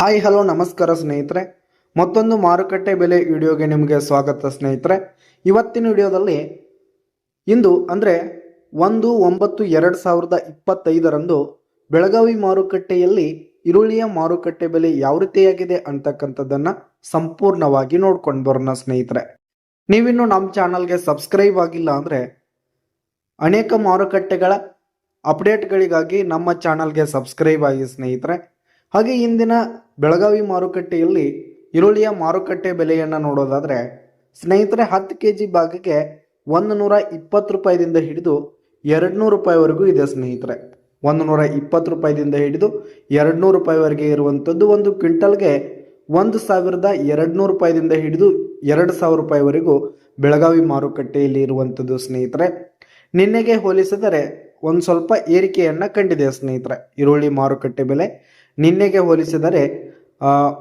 Hi hello ನಮಸ್ಕಾರ ಸ್ನೇಹಿತರೆ. ಮತ್ತೊಂದು ಮಾರುಕಟ್ಟೆ ಬೆಲೆ ವಿಡಿಯೋಗೆ ನಿಮಗೆ ಸ್ವಾಗತ ಸ್ನೇಹಿತರೆ. ಇವತ್ತಿನ ವಿಡಿಯೋದಲ್ಲಿ ಇಂದು ಅಂದರೆ ಒಂದು ಒಂಬತ್ತು ಎರಡು ಸಾವಿರದ ಇಪ್ಪತ್ತೈದರಂದು ಬೆಳಗಾವಿ ಮಾರುಕಟ್ಟೆಯಲ್ಲಿ ಈರುಳ್ಳಿಯ ಮಾರುಕಟ್ಟೆ ಬೆಲೆ ಯಾವ ರೀತಿಯಾಗಿದೆ ಅಂತಕ್ಕಂಥದ್ದನ್ನು ಸಂಪೂರ್ಣವಾಗಿ ನೋಡ್ಕೊಂಡು ಬರೋಣ ಸ್ನೇಹಿತರೆ. ನೀವಿನ್ನು ನಮ್ಮ ಚಾನಲ್ಗೆ ಸಬ್ಸ್ಕ್ರೈಬ್ ಆಗಿಲ್ಲ ಅಂದರೆ ಅನೇಕ ಮಾರುಕಟ್ಟೆಗಳ ಅಪ್ಡೇಟ್ಗಳಿಗಾಗಿ ನಮ್ಮ ಚಾನಲ್ಗೆ ಸಬ್ಸ್ಕ್ರೈಬ್ ಆಗಿ ಸ್ನೇಹಿತರೆ. ಹಾಗೆ ಇಂದಿನ ಬೆಳಗಾವಿ ಮಾರುಕಟ್ಟೆಯಲ್ಲಿ ಈರುಳ್ಳಿಯ ಮಾರುಕಟ್ಟೆ ಬೆಲೆಯನ್ನು ನೋಡೋದಾದರೆ, ಸ್ನೇಹಿತರೆ ಹತ್ತು ಕೆ ಜಿ ಭಾಗಕ್ಕೆ ಒಂದು ನೂರ ಇಪ್ಪತ್ತು ರೂಪಾಯಿದಿಂದ ಹಿಡಿದು ಎರಡು ನೂರು ರೂಪಾಯಿವರೆಗೂ ಇದೆ ಸ್ನೇಹಿತರೆ. ಒಂದು ನೂರ ಇಪ್ಪತ್ತು ರೂಪಾಯಿದಿಂದ ಹಿಡಿದು ಎರಡು ನೂರು ರೂಪಾಯಿವರೆಗೆ ಇರುವಂಥದ್ದು ಒಂದು ಕ್ವಿಂಟಲ್ಗೆ ಒಂದು ಸಾವಿರದ ಎರಡು ನೂರು ರೂಪಾಯಿದಿಂದ ಹಿಡಿದು ಎರಡು ಸಾವಿರ ರೂಪಾಯಿವರೆಗೂ ಬೆಳಗಾವಿ ಮಾರುಕಟ್ಟೆಯಲ್ಲಿ ಇರುವಂಥದ್ದು ಸ್ನೇಹಿತರೆ. ನಿನ್ನೆಗೆ ಹೋಲಿಸಿದರೆ ಒಂದು ಸ್ವಲ್ಪ ಏರಿಕೆಯನ್ನು ಕಂಡಿದೆ ಸ್ನೇಹಿತರೆ. ಈರುಳ್ಳಿ ಮಾರುಕಟ್ಟೆ ಬೆಲೆ ನಿನ್ನೆಗೆ ಹೋಲಿಸಿದರೆ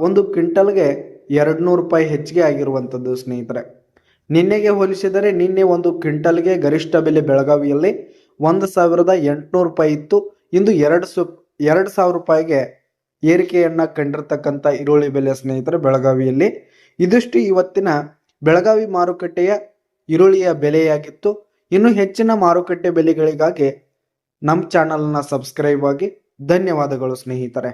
ಒಂದು ಕ್ವಿಂಟಲ್ಗೆ ಎರಡು ನೂರು ರೂಪಾಯಿ ಹೆಚ್ಚಿಗೆ ಆಗಿರುವಂಥದ್ದು ಸ್ನೇಹಿತರೆ. ನಿನ್ನೆಗೆ ಹೋಲಿಸಿದರೆ ನಿನ್ನೆ ಒಂದು ಕ್ವಿಂಟಲ್ಗೆ ಗರಿಷ್ಠ ಬೆಲೆ ಬೆಳಗಾವಿಯಲ್ಲಿ ಒಂದು ಸಾವಿರದ ಎಂಟುನೂರು ರೂಪಾಯಿ ಇತ್ತು. ಇಂದು ಎರಡು ಸು, ಎರಡು ಸಾವಿರ ರೂಪಾಯಿಗೆ ಏರಿಕೆಯನ್ನು ಕಂಡಿರ್ತಕ್ಕಂಥ ಈರುಳ್ಳಿ ಬೆಲೆ ಸ್ನೇಹಿತರೆ ಬೆಳಗಾವಿಯಲ್ಲಿ. ಇದಿಷ್ಟು ಇವತ್ತಿನ ಬೆಳಗಾವಿ ಮಾರುಕಟ್ಟೆಯ ಈರುಳ್ಳಿಯ ಬೆಲೆಯಾಗಿತ್ತು. ಇನ್ನು ಹೆಚ್ಚಿನ ಮಾರುಕಟ್ಟೆ ಬೆಲೆಗಳಿಗಾಗಿ ನಮ್ಮ ಚಾನಲ್ನ ಸಬ್ಸ್ಕ್ರೈಬ್ ಆಗಿ ಧನ್ಯವಾದಗಳು ಸ್ನೇಹಿತರೆ.